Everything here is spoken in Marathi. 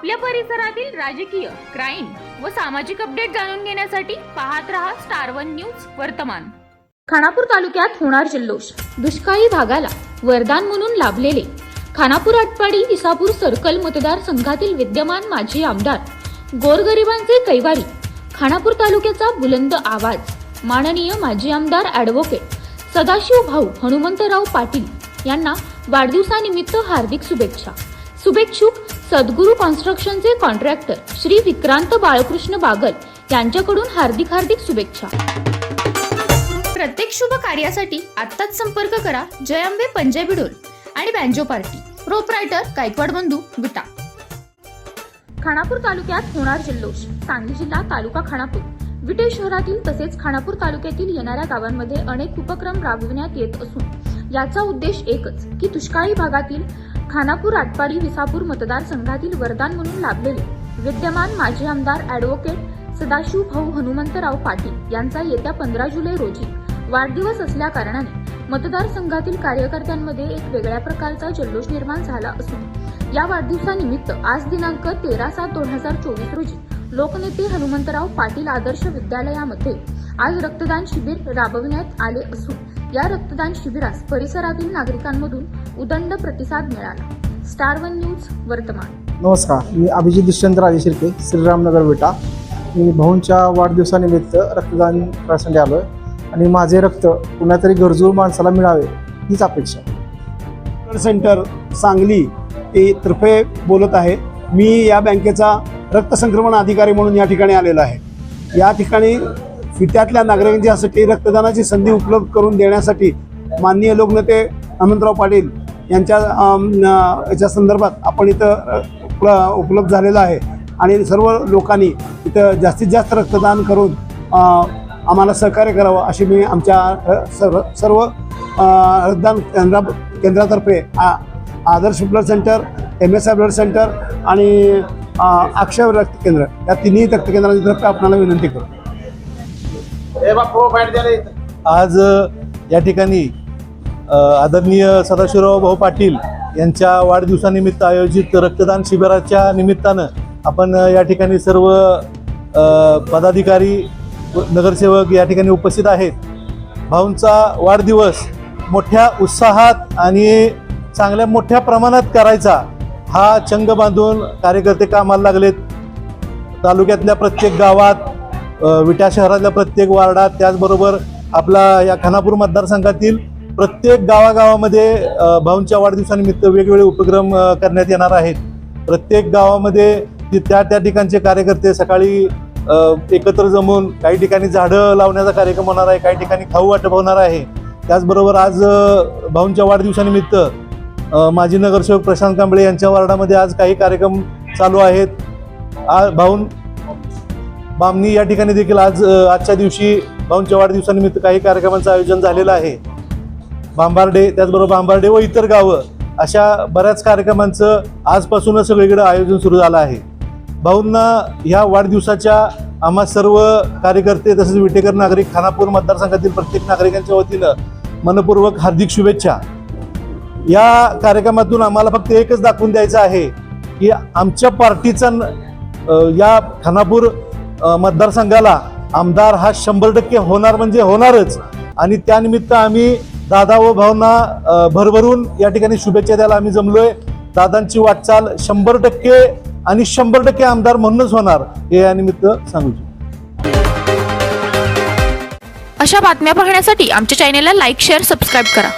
आपल्या परिसरातील राजकीय क्राईम व सामाजिक अपडेट जाणून घेण्यासाठी पाहत रहा स्टार वन न्यूज वर्तमान. खानापूर तालुक्यात होणार जल्लोष. दुष्काळी भागाला वरदान म्हणून लाभलेले. खानापूर आटपाडी विसापूर सर्कल मतदारसंघातील विद्यमान माजी आमदार गोरगरिबांचे कैवारी. खानापूर तालुक्याचा बुलंद आवाज. माननीय माजी आमदार ॲडव्होकेट सदाशिव भाऊ हनुमंतराव पाटील यांना वाढदिवसानिमित्त हार्दिक शुभेच्छा. शुभेच्छुक सद्गुरू कन्स्ट्रक्शनचे कॉन्ट्रॅक्टर श्री विक्रांत बाळकृष्ण बागल यांच्याकडून हार्दिक हार्दिक शुभेच्छा. प्रत्येक शुभ कार्यासाठी आत्ताच संपर्क करा जय अंबे पंजाबी डोल आणि बँजो पार्टी. प्रोपरायटर गायकवाड बंधू विटा खानापूर तालुक्यात होणार जल्लोष. सांगली जिल्हा तालुका खानापूर. विटे शहरातील तसेच खानापूर तालुक्यातील येणाऱ्या गावांमध्ये अनेक उपक्रम राबविण्यात येत असून याचा उद्देश एकच की दुष्काळी भागातील खानापूर आटपाडी विसापूर मतदारसंघातील वरदान म्हणून लाभलेले विद्यमान माजी आमदार ॲडव्होकेट सदाशिव भाऊ हनुमंतराव पाटील यांचा येत्या पंधरा जुलै रोजी वाढदिवस असल्या कारणाने मतदारसंघातील कार्यकर्त्यांमध्ये एक वेगळ्या प्रकारचा जल्लोष निर्माण झाला असून या वाढदिवसानिमित्त आज दिनांक तेरा सात दोन हजार चोवीस रोजी लोकनेते हनुमंतराव पाटील आदर्श विद्यालयामध्ये आज रक्तदान शिबिर राबविण्यात आले असून या रक्तदान शिबिरास परिसरातील नागरिकांमधून उदंड प्रतिसाद मिळाला. स्टार वन न्यूज वर्तमान. नमस्कार मी अभिजित दुष्यंत राजे शिर्के श्रीरामनगर बेटा मी भाऊंच्या वाढदिवसानिमित्त रक्तदान करण्यासाठी आलो आहे आणि माझे रक्त कुणातरी गरजू माणसाला मिळावे हीच अपेक्षा. ब्लड सेंटर सांगली ते तर्फे बोलत आहे. मी या बँकेचा रक्तसंक्रमण अधिकारी म्हणून या ठिकाणी आलेलो आहे. या ठिकाणी फिट्यातल्या नागरिकांच्यासाठी रक्तदानाची संधी उपलब्ध करून देण्यासाठी माननीय लोकनेते हनुमंतराव पाटील यांच्या याच्या संदर्भात आपण इथं उपलब्ध झालेलं आहे. आणि सर्व लोकांनी इथं जास्तीत जास्त रक्तदान करून आम्हाला सहकार्य करावं अशी मी आमच्या सर्व सर्व रक्तदान केंद्रा केंद्रातर्फे आ Adarsh blood centre M S I blood centre आणि अक्षय रक्त केंद्र या तिन्ही रक्त केंद्रांतर्फे आपल्याला विनंती करू. आज या ठिकाणी आदरणीय सदाशिवराव भाऊ पाटील यांच्या वाढदिवसानिमित्त आयोजित रक्तदान शिबिराच्या निमित्तानं आपण या ठिकाणी सर्व पदाधिकारी नगरसेवक या ठिकाणी उपस्थित आहेत. भाऊंचा वाढदिवस मोठ्या उत्साहात आणि चांगल्या मोठ्या प्रमाणात करायचा हा चंग बांधून कार्यकर्ते कामाला लागलेत. तालुक्यातल्या प्रत्येक गावात विटा शहरातल्या प्रत्येक वार्डात त्याचबरोबर आपला या खानापूर मतदारसंघातील प्रत्येक गावागावामध्ये भाऊंच्या वाढदिवसानिमित्त वेगवेगळे उपक्रम करण्यात येणार आहेत. प्रत्येक गावामध्ये ती- त्या त्या ठिकाणचे कार्यकर्ते सकाळी एकत्र जमून काही ठिकाणी झाडं लावण्याचा कार्यक्रम होणार आहे काही ठिकाणी खाऊ वाटप होणार आहे. त्याचबरोबर आज भाऊंच्या वाढदिवसानिमित्त माजी नगरसेवक प्रशांत कांबळे यांच्या वार्डामध्ये आज काही कार्यक्रम चालू आहेत. आ भाऊन बामणी या ठिकाणी देखील आज आजच्या दिवशी भाऊंच्या वाढदिवसानिमित्त काही कार्यक्रमांचं आयोजन झालेलं आहे. बांबार्डे त्याचबरोबर बांबार्डे व इतर गावं अशा बऱ्याच कार्यक्रमांचं आजपासूनच सगळीकडे आयोजन सुरू झालं आहे. भाऊंना ह्या वाढदिवसाच्या आम्हा सर्व कार्यकर्ते तसेच विटेकर नागरिक खानापूर मतदारसंघातील प्रत्येक नागरिकांच्या वतीनं मनपूर्वक हार्दिक शुभेच्छा. या कार्यक्रमातून आम्हाला फक्त एकच दाखवून द्यायचं आहे की आमच्या पार्टीचा या खानापूर मतदारसंघाला आमदार हा शंभर टक्के होणार म्हणजे होणारच. आणि त्यानिमित्त आम्ही दादा व भावना भरभरून या ठिकाणी शुभेच्छा द्यायला आम्ही जमलोय. दादांची वाटचाल शंभर टक्के आणि शंभर टक्के आमदार म्हणूनच होणार हे या निमित्त सांगू अशा बातम्या पाहण्यासाठी आमच्या चॅनेलला लाईक शेअर सबस्क्राईब करा.